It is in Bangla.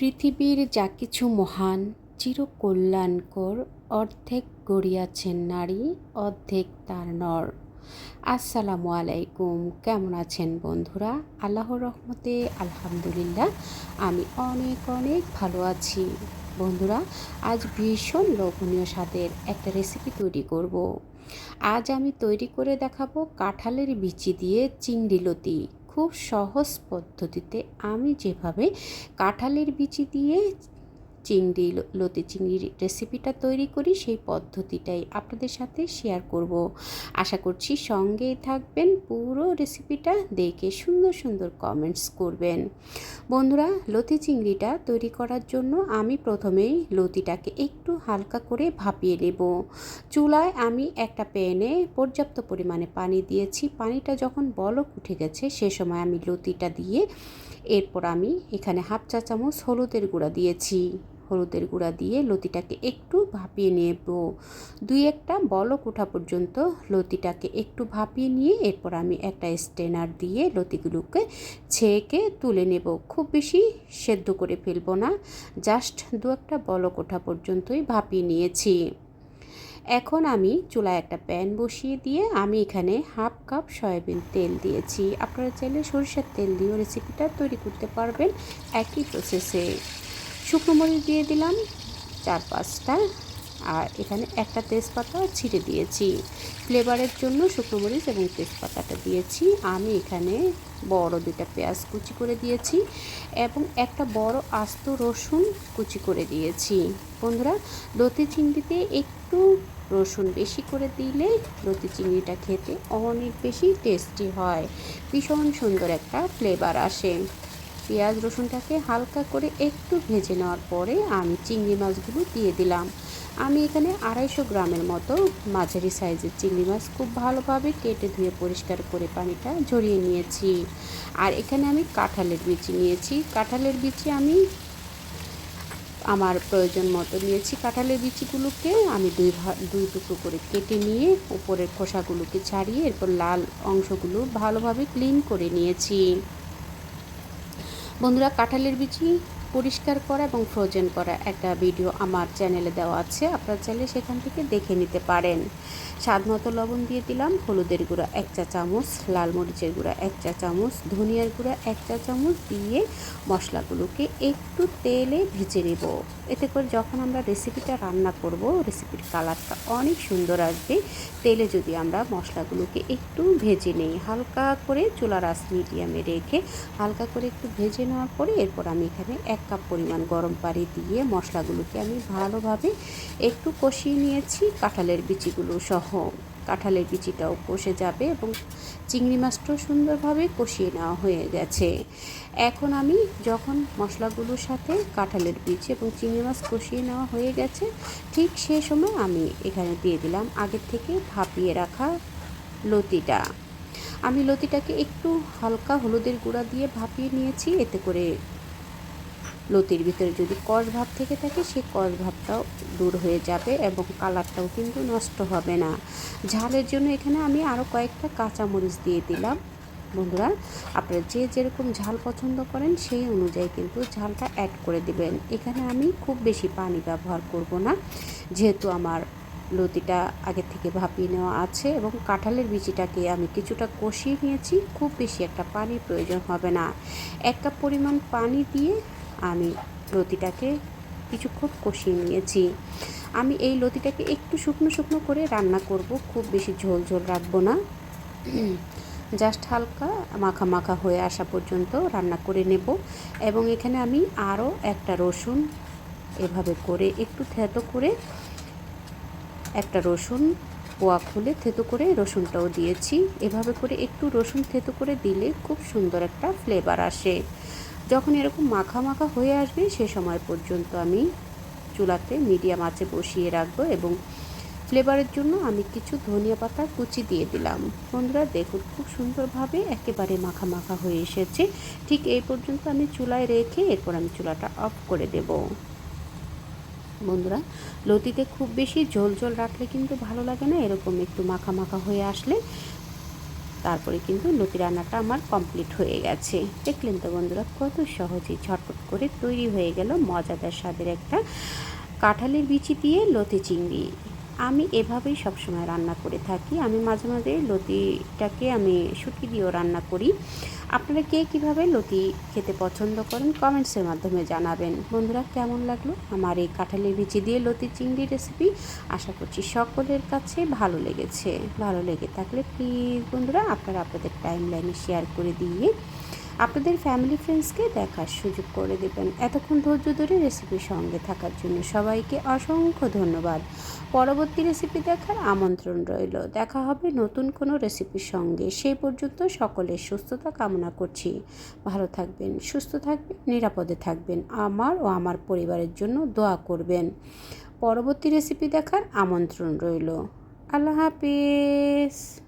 পৃথিবীর যা কিছু মহান, চিরকল্যাণকর অর্ধেক গড়িয়াছেন নারী, অর্ধেক তার নর। আসসালামু আলাইকুম, কেমন আছেন বন্ধুরা? আল্লাহর রহমতে আলহামদুলিল্লাহ, আমি অনেক অনেক ভালো আছি। বন্ধুরা, আজ ভীষণ লোভনীয় স্বাদের একটা রেসিপি তৈরি করব। আজ আমি তৈরি করে দেখাবো কাঁঠালের বিচি দিয়ে চিংড়ি লতি। খুব সহজ পদ্ধতিতে আমি যেভাবে কাঁঠালের বিচি দিয়ে চিংড়ি লতি চিংড়ির রেসিপিটা তৈরি করি, সেই পদ্ধতিটাই আপনাদের সাথে শেয়ার করব। আশা করছি সঙ্গেই থাকবেন, পুরো রেসিপিটা দেখে সুন্দর সুন্দর কমেন্টস করবেন। বন্ধুরা, লতি চিংড়িটা তৈরি করার জন্য আমি প্রথমেই লতিটাকে একটু হালকা করে ভাপিয়ে নেব। চুলায় আমি একটা প্যানে পর্যাপ্ত পরিমাণে পানি দিয়েছি। পানিটা যখন বলক উঠে গেছে, সে সময় আমি লতিটা দিয়ে এরপর আমি এখানে হাফ চা চামচ হলুদের গুঁড়া দিয়েছি। হলুদের গুঁড়া দিয়ে লতিটাকে একটু ভাপিয়ে নেব। দুই একটা বলক ওঠা পর্যন্ত লতিটাকে একটু ভাপিয়ে নিয়ে এরপর আমি একটা স্টেনার দিয়ে লতিগুলোকে ছেঁকে তুলে নেব। খুব বেশি সেদ্ধ করে ফেলব না, জাস্ট দু একটা বলক ওঠা পর্যন্তই ভাপিয়ে নিয়েছি। এখন আমি চুলায় একটা প্যান বসিয়ে দিয়ে আমি এখানে হাফ কাপ সয়াবিন তেল দিয়েছি। আপনারা চাইলে সরিষার তেল দিয়েও রেসিপিটা তৈরি করতে পারবেন একই প্রসেসে শুকনো মরিচ দিয়ে দিলাম, চার পাঁচটা আর এখানে একটা তেজপাতা ছিঁড়ে দিয়েছি। ফ্লেভারের জন্য শুকনো মরিচ এবং তেজপাতাটা দিয়েছি। আমি এখানে বড় দুটা পেঁয়াজ কুচি করে দিয়েছি এবং একটা বড় আস্ত রসুন কুচি করে দিয়েছি। বন্ধুরা লতি চিংড়িতে একটু রসুন বেশি করে দিলে লতি চিংড়িটা খেতে অনেক বেশি টেস্টি হয়। ভীষণ সুন্দর একটা ফ্লেভার আসে। পেঁয়াজ রসুনটাকে হালকা করে একটু ভেজে নেওয়ার পরে আমি চিংড়ি মাছগুলো দিয়ে দিলাম। আমি এখানে আড়াইশো গ্রামের মতো মাঝারি সাইজের চিংড়ি মাছ খুব ভালোভাবে কেটে ধুয়ে পরিষ্কার করে পানিটা ঝরিয়ে নিয়েছি। আর এখানে আমি কাঁঠালের বিচি নিয়েছি। কাঁঠালের বিচি আমি আমার প্রয়োজন মতো নিয়েছি। কাঁঠালের বিচিগুলোকে আমি দুই দুই টুকরো করে কেটে নিয়ে উপরের খোসাগুলোকে ছাড়িয়ে এরপর লাল অংশগুলো ভালোভাবে ক্লিন করে নিয়েছি। বন্ধুরা, কাঁঠালের বিচি পরিষ্কার করা এবং ফ্রোজেন করা একটা ভিডিও আমার চ্যানেলে দেওয়া আছে। আপনারা চাইলে সেখান থেকে দেখে নিতে পারেন। স্বাদ মতো লবণ দিয়ে দিলাম, হলুদের গুঁড়া এক চা চামচ, লাল মরিচের গুঁড়া এক চা চামচ, ধনিয়ার গুঁড়া এক চা চামচ দিয়ে মশলাগুলোকে একটু তেলে ভেজে নেব। এতে করে যখন আমরা রেসিপিটা রান্না করব রেসিপির কালারটা অনেক সুন্দর আসবে। তেলে যদি আমরা মশলাগুলোকে একটু ভেজে নিই, হালকা করে চুলার আস মিডিয়ামে রেখে হালকা করে একটু ভেজে নেওয়ার পরে এরপর আমি এখানে এক কাপ পরিমাণ গরম পানি দিয়ে মশলাগুলোকে আমি ভালোভাবে একটু কষিয়ে নিয়েছি, কাঁঠালের বিচিগুলো সহ। কাঁঠালের বিচিটাও কষে যাবে এবং চিংড়ি মাছটাও সুন্দরভাবে কষিয়ে নেওয়া হয়ে গেছে। এখন আমি যখন মশলাগুলোর সাথে কাঁঠালের বীজ এবং চিংড়ি মাছ কষিয়ে নেওয়া হয়ে গেছে, ঠিক সেই সময় আমি এখানে দিয়ে দিলাম আগের থেকে ভাপিয়ে রাখা লতিটা। আমি লতিটাকে একটু হালকা হলুদের গুঁড়া দিয়ে ভাপিয়ে নিয়েছি, এতে করে লতির ভিতরে যদি কষ ভাব থেকে থাকে সেই কষ ভাবটাও দূর হয়ে যাবে এবং কালারটাও কিন্তু নষ্ট হবে না। ঝালের জন্য এখানে আমি আরও কয়েকটা কাঁচামরিচ দিয়ে দিলাম। বন্ধুরা, আপনারা যে যেরকম ঝাল পছন্দ করেন, সেই অনুযায়ী কিন্তু ঝালটা অ্যাড করে দিবেন। এখানে আমি খুব বেশি পানি ব্যবহার করব না, যেহেতু আমার লতিটা আগে থেকে ভাপিয়ে নেওয়া আছে এবং কাঁঠালের বিচিটাকে আমি কিছুটা কষিয়ে নিয়েছি। খুব বেশি একটা পানির প্রয়োজন হবে না। এক কাপ পরিমাণ পানি দিয়ে আমি লতিটাকে কিছুক্ষণ কষিয়ে নিয়েছি। আমি এই লতিটাকে একটু শুকনো শুকনো করে রান্না করব, খুব বেশি ঝোল ঝোল রাখব না। জাস্ট হালকা মাখা মাখা হয়ে আসা পর্যন্ত রান্না করে নেব এবং এখানে আমি আরও একটা রসুন এভাবে করে একটু থেতো করে একটা রসুন পোয়া খুলে থেতো করে রসুনটাও দিয়েছি। এভাবে করে একটু রসুন থেতো করে দিলে খুব সুন্দর একটা ফ্লেভার আসে। যখন এরকম মাখা মাখা হয়ে আসবে, সে সময় পর্যন্ত আমি চুলাতে মিডিয়াম আঁচে বসিয়ে রাখব এবং ফ্লেভারের জন্য আমি কিছু ধনিয়া পাতা কুচি দিয়ে দিলাম। বন্ধুরা, দেখুন, খুব সুন্দরভাবে একেবারে মাখা মাখা হয়ে এসেছে। ঠিক এই পর্যন্ত আমি চুলায় রেখে এরপর আমি চুলাটা অফ করে দেব। বন্ধুরা, লতিতে খুব বেশি ঝোল ঝোল রাখলে কিন্তু ভালো লাগে না। এরকম একটু মাখা মাখা হয়ে আসলে তারপরে কিন্তু লুচি রান্নাটা আমার কমপ্লিট হয়ে গেছে। দেখলেন তো বন্ধুরা, কত সহজেই ঝটপট করে তৈরি হয়ে গেল মজাদার স্বাদের একটা কাঁঠালের বিচি দিয়ে লতি চিংড়ি। আমি এভাবেই সবসময় রান্না করে থাকি। আমি মাঝে মাঝে লতিটাকে আমি শুটি দিয়েও রান্না করি। আপনারা কে কীভাবে লতি খেতে পছন্দ করেন কমেন্টসের মাধ্যমে জানাবেন। বন্ধুরা, কেমন লাগল? আমার এই কাঁঠালের বিচি দিয়ে লতি চিংড়ি রেসিপি আশা করছি সকলের কাছে ভালো লেগেছে। ভালো লেগে থাকলে প্লিজ বন্ধুরা, আপনারা আপনাদের টাইম লাইনে শেয়ার করে দিয়ে আপনাদের ফ্যামিলি ফ্রেন্ডসকে দেখার সুযোগ করে দেবেন। এতক্ষণ ধৈর্য ধরে রেসিপির সঙ্গে থাকার জন্য সবাইকে অসংখ্য ধন্যবাদ। পরবর্তী রেসিপি দেখার আমন্ত্রণ রইল। দেখা হবে নতুন কোনো রেসিপির সঙ্গে। সেই পর্যন্ত সকলের সুস্থতা কামনা করছি। ভালো থাকবেন, সুস্থ থাকবেন, নিরাপদে থাকবেন। আমার ও আমার পরিবারের জন্য দোয়া করবেন। পরবর্তী রেসিপি দেখার আমন্ত্রণ রইল। আল্লাহ হাফিজ।